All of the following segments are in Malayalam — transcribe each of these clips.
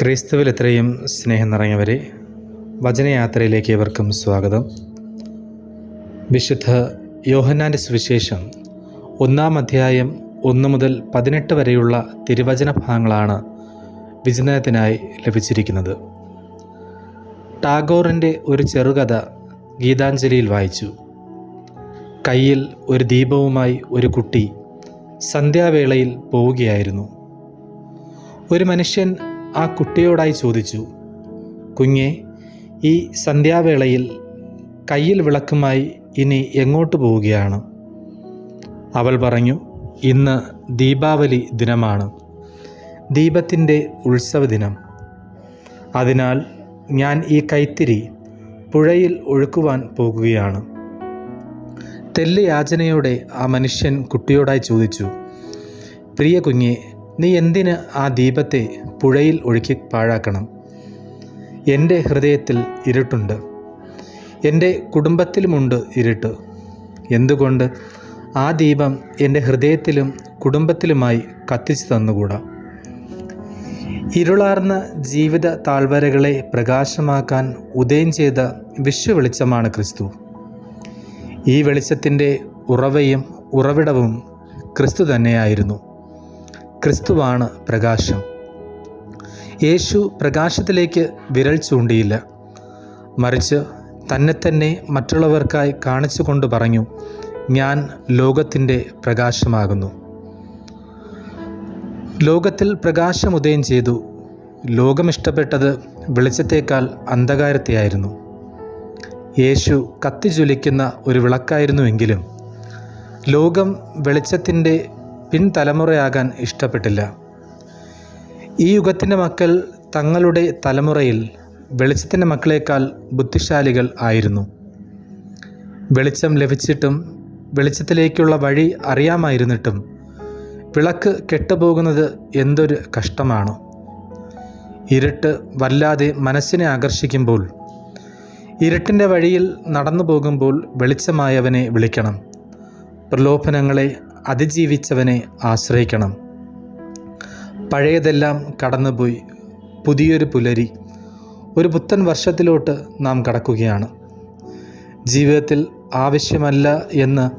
ക്രിസ്തുവിൽ ഇത്രയും സ്നേഹം നിറഞ്ഞവരെ വചനയാത്രയിലേക്ക് ഏവർക്കും സ്വാഗതം. വിശുദ്ധ യോഹന്നാന്റെ സുവിശേഷം ഒന്നാം അധ്യായം ഒന്ന് മുതൽ പതിനെട്ട് വരെയുള്ള തിരുവചന ഭാഗങ്ങളാണ് വിചിന്തനത്തിനായി ലഭിച്ചിരിക്കുന്നത്. ടാഗോറിന്റെ ഒരു ചെറുകഥ ഗീതാഞ്ജലിയിൽ വായിച്ചു. കയ്യിൽ ഒരു ദീപവുമായി ഒരു കുട്ടി സന്ധ്യാവേളയിൽ പോവുകയായിരുന്നു. ഒരു മനുഷ്യൻ ആ കുട്ടിയോടായി ചോദിച്ചു കുഞ്ഞെ ഈ സന്ധ്യാവേളയിൽ കയ്യിൽ വിളക്കുമായി ഇനി എങ്ങോട്ട് പോവുകയാണ്? അവൾ പറഞ്ഞു ഇന്ന് ദീപാവലി ദിനമാണ്. ദീപത്തിന്റെ ഉത്സവ ദിനം. അതിനാൽ ഞാൻ ഈ കൈത്തിരി പുഴയിൽ ഒഴുക്കുവാൻ പോകുകയാണ്. തെല്ല് യാചനയോടെ ആ മനുഷ്യൻ കുട്ടിയോടായി ചോദിച്ചു പ്രിയ കുഞ്ഞെ നീ എന്തിന് ആ ദീപത്തെ പുഴയിൽ ഒഴുക്കി പാഴാക്കണം? എന്റെ ഹൃദയത്തിൽ ഇരുട്ടുണ്ട്. എന്റെ കുടുംബത്തിലുമുണ്ട് ഇരുട്ട്. എന്തുകൊണ്ട്? ആ ദീപം എന്റെ ഹൃദയത്തിലും കുടുംബത്തിലുമായി കത്തിച്ചു തന്നുകൂടാ? ഇരുളാർന്ന ജീവിത താഴ്വരകളെ പ്രകാശമാക്കാൻ ഉദയം ചെയ്ത വിശ്വവെളിച്ചമാണ് ക്രിസ്തു. ഈ വെളിച്ചത്തിന്റെ ഉറവയും ഉറവിടവും ക്രിസ്തു തന്നെയായിരുന്നു. ക്രിസ്തുവാണ് പ്രകാശം. യേശു പ്രകാശത്തിലേക്ക് വിരൽ ചൂണ്ടിയില്ല. മറിച്ച് തന്നെ തന്നെ മറ്റുള്ളവർക്കായി കാണിച്ചു കൊണ്ട് പറഞ്ഞു ഞാൻ ലോകത്തിന്റെ പ്രകാശമാകുന്നു. ലോകത്തിൽ പ്രകാശം ഉദയം ചെയ്തു. ലോകം ലോകമിഷ്ടപ്പെട്ടത് വെളിച്ചത്തേക്കാൾ അന്ധകാരത്തെയായിരുന്നു. യേശു കത്തിജ്വലിക്കുന്ന ഒരു വിളക്കായിരുന്നുവെങ്കിലും ലോകം വെളിച്ചത്തിന്റെ പിൻതലമുറയാകാൻ ഇഷ്ടപ്പെട്ടില്ല. ഈ യുഗത്തിന്റെ മക്കൾ തങ്ങളുടെ തലമുറയിൽ വെളിച്ചത്തിന്റെ മക്കളേക്കാൾ ബുദ്ധിശാലികൾ ആയിരുന്നു. വെളിച്ചം ലഭിച്ചിട്ടും വെളിച്ചത്തിലേക്കുള്ള വഴി അറിയാമായിരുന്നിട്ടും വിളക്ക് കെട്ടുപോകുന്നത് എന്തൊരു കഷ്ടമാണ്. ഇരുട്ട് വല്ലാതെ മനസ്സിനെ ആകർഷിക്കുമ്പോൾ ഇരുട്ടിന്റെ വഴിയിൽ നടന്നു പോകുമ്പോൾ വെളിച്ചമായവനെ വിളിക്കണം. പ്രലോഭനങ്ങളെ അതിജീവിച്ചവനെ ആശ്രയിക്കണം. പഴയതെല്ലാം കടന്നുപോയി. പുതിയൊരു പുലരി. ഒരു പുത്തൻ വർഷത്തിലോട്ട് നാം കടക്കുകയാണ്. ജീവിതത്തിൽ ആവശ്യമല്ല എന്ന്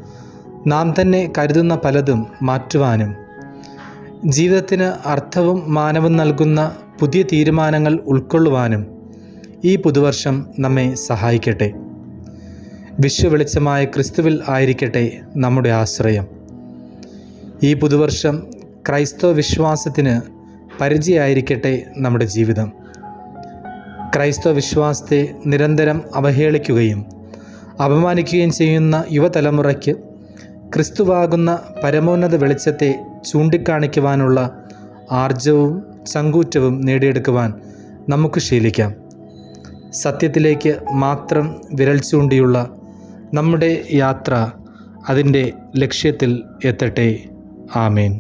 നാം തന്നെ കരുതുന്ന പലതും മാറ്റുവാനും ജീവിതത്തിന് അർത്ഥവും മാനവും നൽകുന്ന പുതിയ തീരുമാനങ്ങൾ ഉൾക്കൊള്ളുവാനും ഈ പുതുവർഷം നമ്മെ സഹായിക്കട്ടെ. വിശ്വവെളിച്ചമായ ക്രിസ്തുവിൽ ആയിരിക്കട്ടെ നമ്മുടെ ആശ്രയം. ഈ പുതുവർഷം ക്രൈസ്തവ വിശ്വാസത്തിന് പരിചയമായിരിക്കട്ടെ നമ്മുടെ ജീവിതം. ക്രൈസ്തവ വിശ്വാസത്തെ നിരന്തരം അവഹേളിക്കുകയും അപമാനിക്കുകയും ചെയ്യുന്ന യുവതലമുറയ്ക്ക് ക്രിസ്തുവാകുന്ന പരമോന്നത വെളിച്ചത്തെ ചൂണ്ടിക്കാണിക്കുവാനുള്ള ആർജവും ചങ്കൂറ്റവും നേടിയെടുക്കുവാൻ നമുക്ക് ശീലിക്കാം. സത്യത്തിലേക്ക് മാത്രം വിരൽ ചൂണ്ടിയുള്ള നമ്മുടെ യാത്ര അതിന്റെ ലക്ഷ്യത്തിൽ എത്തട്ടെ. ആമേൻ